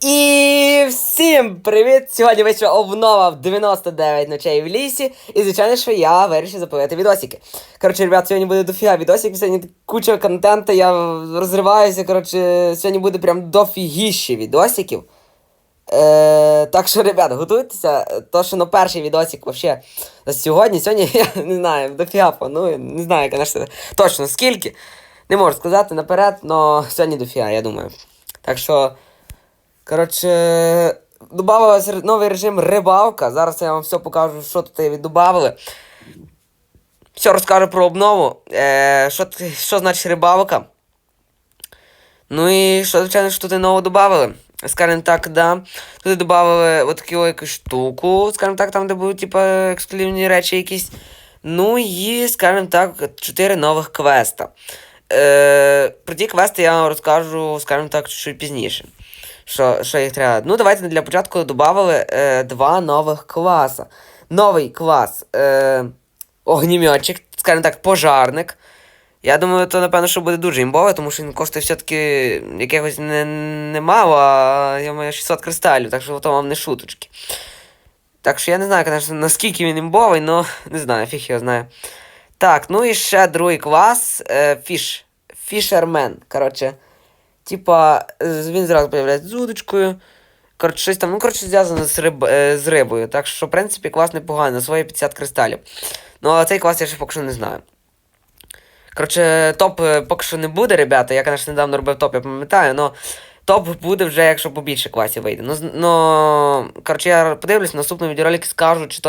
І всім привіт! Сьогодні вийшла обнова в 99 ночей в лісі. І звичайно, що я вирішив записати відосики. Коротше, ребят, сьогодні буде дофіга відосиків, сьогодні куча контенту, я розриваюся. Коротше, сьогодні буде прям дофігіще відосиків. Е, так що, ребят, готуйтеся. То, що на перший відосик вообще сьогодні, сьогодні, я не знаю, дофіга планую, не знаю, конечно, точно скільки. Не можу сказати наперед, але сьогодні дофіга, я думаю. Так що. Коротше, додавався новий режим рибалка. Зараз я вам все покажу, що тут додавали. Все розкажу про обнову. Е, що, що значить рибалка. Ну і що, звичайно, що тут нового додавали. Скажем так, да. Тут додавали от таку якусь штуку, скажем так, там, де будуть, типа, ексклюзивні речі якісь. Ну і, скажем так, чотири нових квеста. Е, про ті квести я вам розкажу, скажем так, чуть пізніше. Що, що їх треба. Ну, давайте для початку додали е, два нових класа. Новий клас е, огнімьотчик, скажімо так, пожарник. Я думаю, то напевно, що буде дуже імбове, тому що він коштує все-таки якихось не, немало, а я маю 600 кристалів, так що то вам не шуточки. Так що я не знаю, конечно, наскільки він імбовий, але не знаю, фіг його знає. Так, ну і ще другий клас е, фіш. Фішермен. Коротше. Типа, він зразу появляється з удочкою. Коротше, щось там, ну, коротше, зв'язано з, риб, е, з рибою. Так що, в принципі, клас непоганий, на свої 50 кристалів. Ну, а цей клас я ще поки що не знаю. Коротше, топ е, поки що не буде, ребята. Я, звісно, недавно робив топ, я пам'ятаю, але топ буде вже, якщо побільше класів вийде. Ну, ну коротше, я подивлюсь, в наступному відеоролику скажу, чи то